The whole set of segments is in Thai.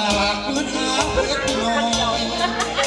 าลักพื้นหาเพื่อนน้อย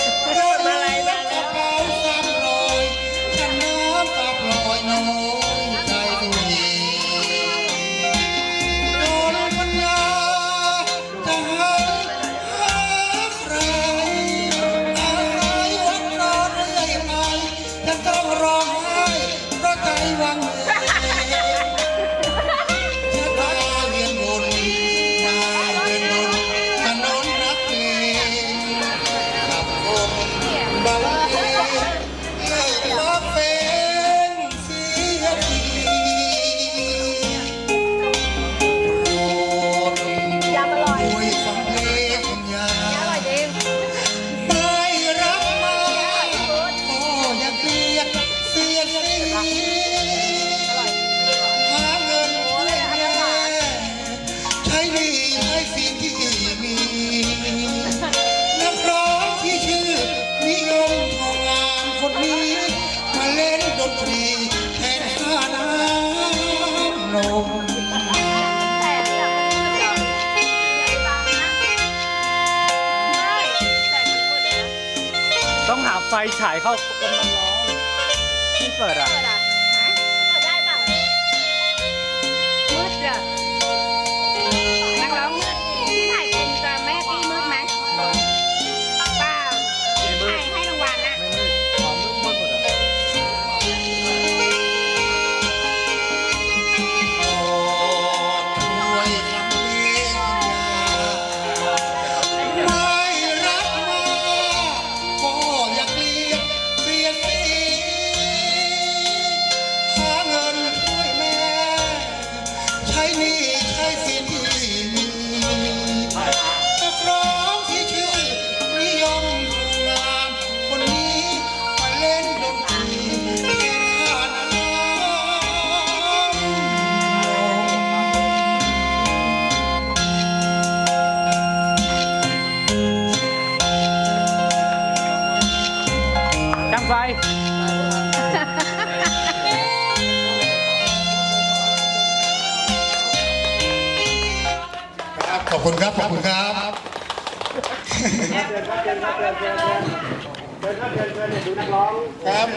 ครับ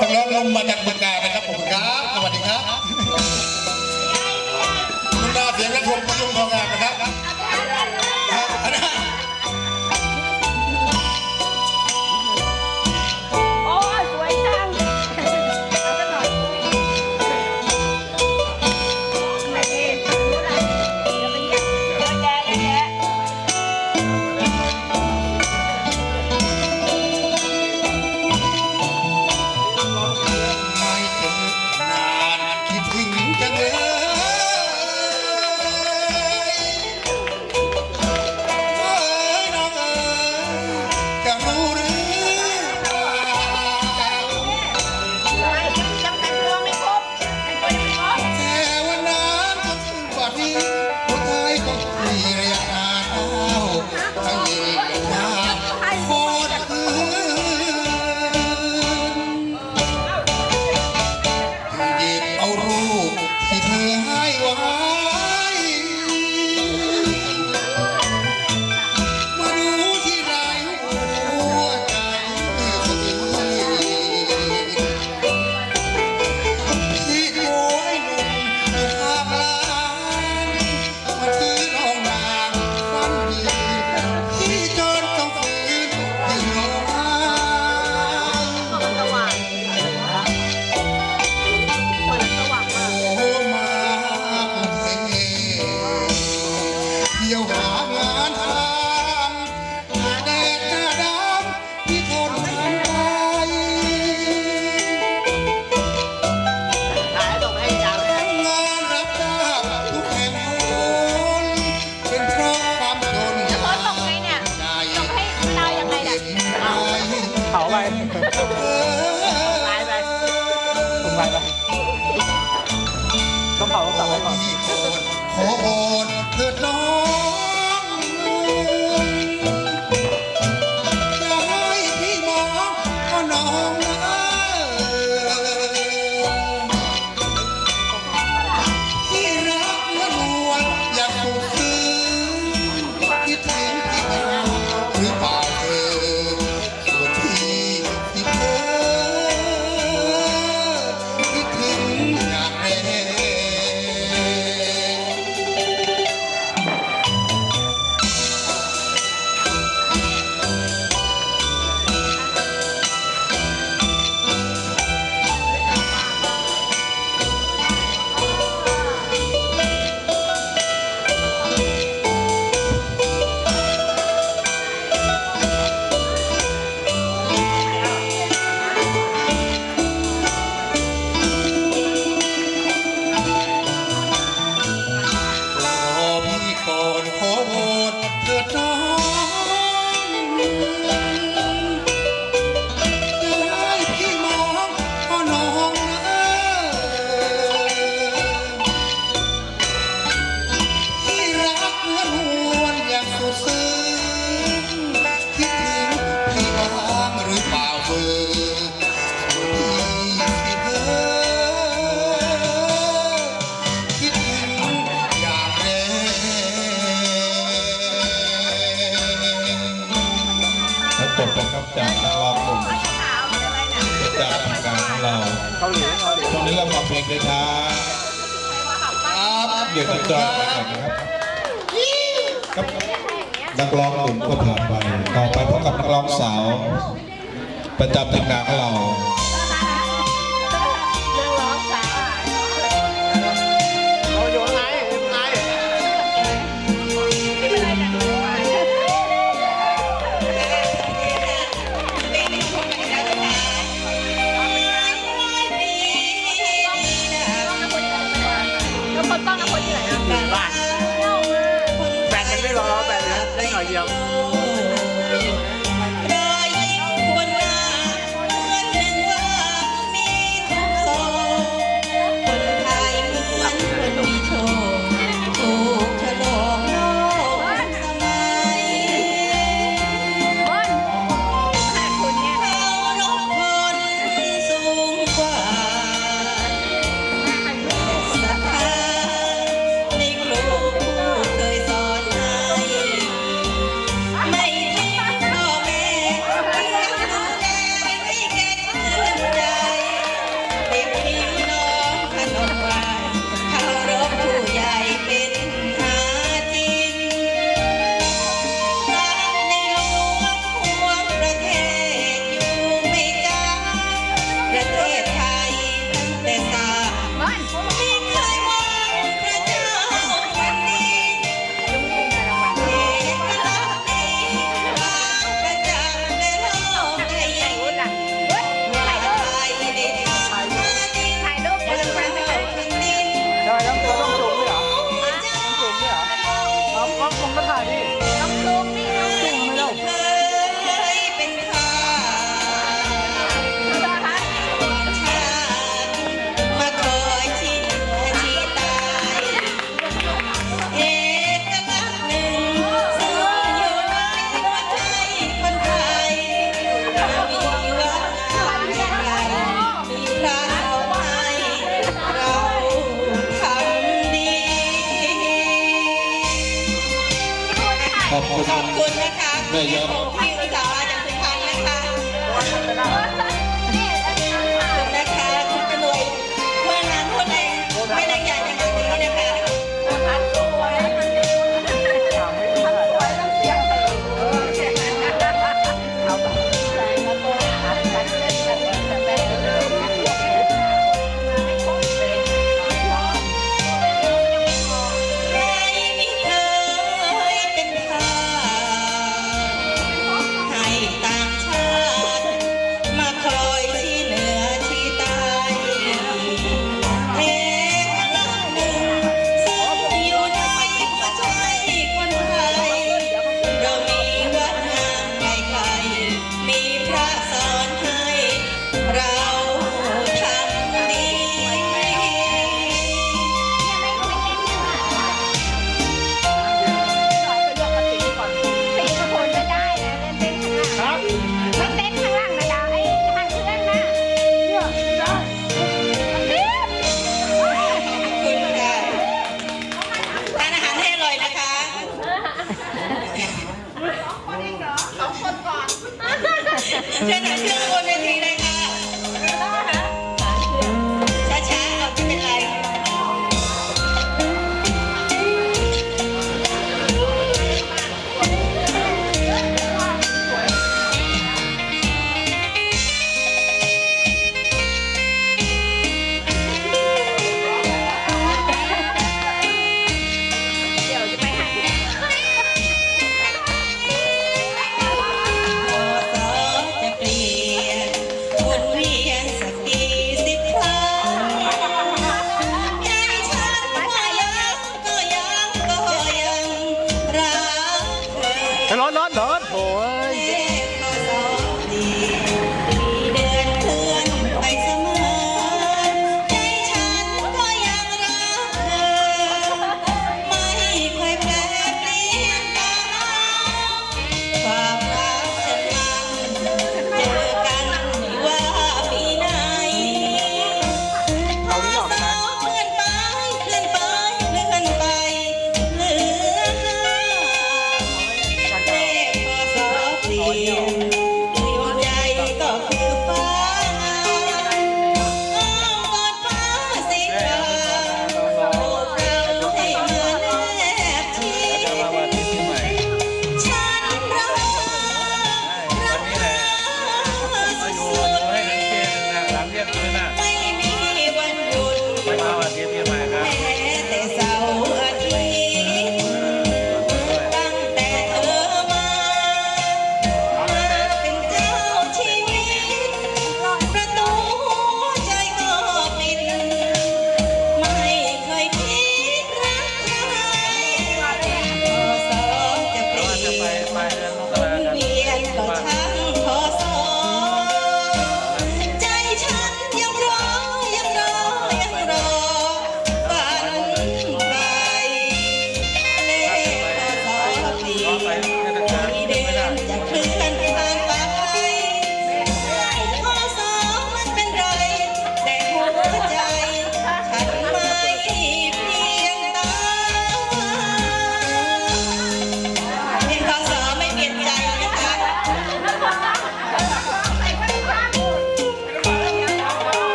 ทาลังลงมาจากบน Spirit. เรือลำของเพลงเลยครับครับเดี๋ยวติดตามกันนะครับนักร้องหนุ่มก็ผ่านไป ต่อไปพบกับนักร้องสาว ประจำทีมงานของเรา ต้องนะคนที่ไหนอะแปดบานแปดยัไม่รอแฟนนะได้หน่อยเดียว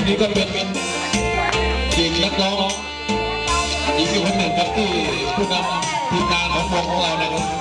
นนี้ก็เป็นอีงนักร้องอีกคนหนึ่งครับที่ผู้นำทีมงานของวงของเรานะครับ